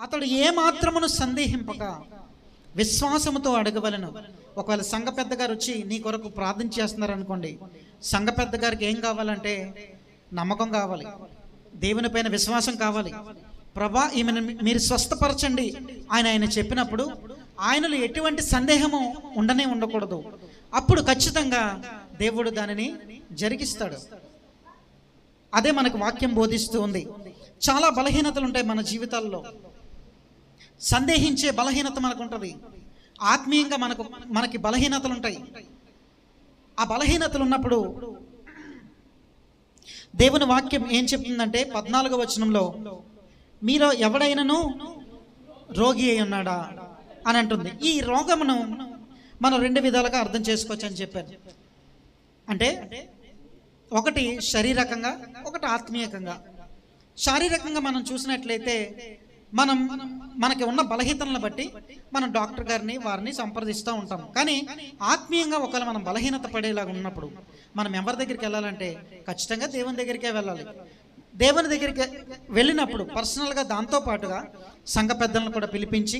అతడు ఏ మాత్రమును సందేహింపక విశ్వాసముతో అడగవలను. ఒకవేళ సంఘ పెద్దగారు వచ్చి నీ కొరకు ప్రార్థన చేస్తున్నారు అనుకోండి సంఘ పెద్దగారికి ఏం కావాలంటే నమ్మకం కావాలి దేవుని పైన విశ్వాసం కావాలి. ప్రభా ఈమెను మీరు స్వస్థపరచండి ఆయన ఆయన చెప్పినప్పుడు ఆయనలో ఎటువంటి సందేహము ఉండనే ఉండకూడదు. అప్పుడు ఖచ్చితంగా దేవుడు దానిని జరిగిస్తాడు. అదే మనకు వాక్యం బోధిస్తూ ఉంది. చాలా బలహీనతలు ఉంటాయి మన జీవితాల్లో. సందేహించే బలహీనత మనకు ఉంటుంది ఆత్మీయంగా మనకు మనకి బలహీనతలు ఉంటాయి ఆ బలహీనతలు ఉన్నప్పుడు దేవుని వాక్యం ఏం చెప్తుందంటే పద్నాలుగో వచనంలో మీలో ఎవడైనను రోగి అయి ఉన్నాడా? అని అంటుంది. ఈ రోగమును మనం రెండు విధాలుగా అర్థం చేసుకోవచ్చు అని చెప్పారు. అంటే ఒకటి శారీరకంగా ఒకటి ఆత్మీయకంగా. శారీరకంగా మనం చూసినట్లయితే మనం మనకి ఉన్న బలహీనతలను బట్టి మనం డాక్టర్ గారిని వారిని సంప్రదిస్తూ ఉంటాం కానీ ఆత్మీయంగా ఒకవేళ మనం బలహీనత పడేలాగా ఉన్నప్పుడు మనం ఎవరి దగ్గరికి వెళ్ళాలంటే ఖచ్చితంగా దేవుని దగ్గరికే వెళ్ళాలి. దేవుని దగ్గరికి వెళ్ళినప్పుడు పర్సనల్గా దాంతో పాటుగా సంఘ పెద్దలను కూడా పిలిపించి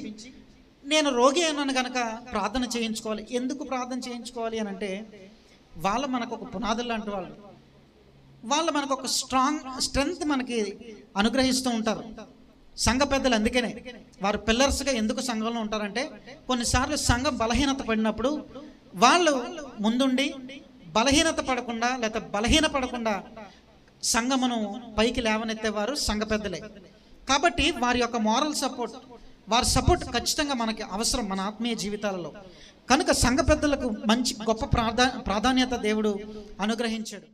నేను రోగి అయినాను కనుక ప్రార్థన చేయించుకోవాలి. ఎందుకు ప్రార్థన చేయించుకోవాలి అని అంటే వాళ్ళు మనకు ఒక పునాదులు లాంటి వాళ్ళు. వాళ్ళు మనకు ఒక స్ట్రాంగ్ స్ట్రెంగ్త్ మనకి అనుగ్రహిస్తూ ఉంటారు. సంఘ పెద్దలు అందుకనే వారు పిల్లర్స్గా ఎందుకు సంఘంలో ఉంటారంటే కొన్నిసార్లు సంఘం బలహీనత పడినప్పుడు వాళ్ళు ముందుండి బలహీనత పడకుండా లేకపోతే బలహీన పడకుండా సంఘమును పైకి లేవనెత్తేవారు సంఘ పెద్దలే. కాబట్టి వారి యొక్క మారల్ సపోర్ట్ వారి సపోర్ట్ ఖచ్చితంగా మనకి అవసరం మన ఆత్మీయ జీవితాలలో. కనుక సంఘ పెద్దలకు మంచి గొప్ప ప్రాధా ప్రాధాన్యత దేవుడు అనుగ్రహించాడు.